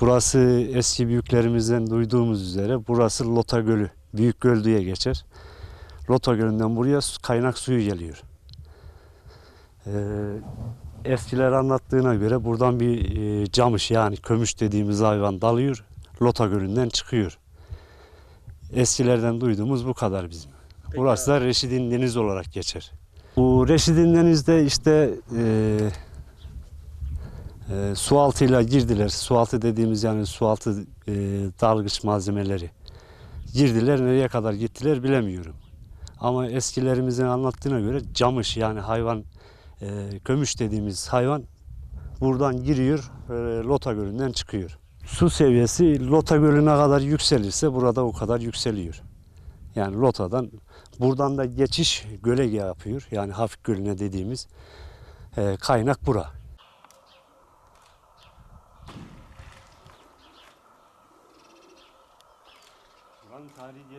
Burası eski büyüklerimizden duyduğumuz üzere burası Lota Gölü. Büyük Göl diye geçer. Lota Gölü'nden buraya kaynak suyu geliyor. Ee, eskiler anlattığına göre buradan bir e, camış yani kömüş dediğimiz hayvan dalıyor. Lota Gölü'nden çıkıyor. Eskilerden duyduğumuz bu kadar bizim. Burası da Reşidin Deniz olarak geçer. Bu Reşidin Deniz'de işte e, e, sualtıyla girdiler. Sualtı dediğimiz yani sualtı e, dalgıç malzemeleri. Girdiler nereye kadar gittiler bilemiyorum. Ama eskilerimizin anlattığına göre camış yani hayvan e, kömüş dediğimiz hayvan buradan giriyor e, Lota Gölü'nden çıkıyor. Su seviyesi Lota Gölü'ne kadar yükselirse burada o kadar yükseliyor. Yani Lota'dan buradan da geçiş göle yapıyor. Yani Hafif Gölü'ne dediğimiz e, kaynak bura. संसारी ये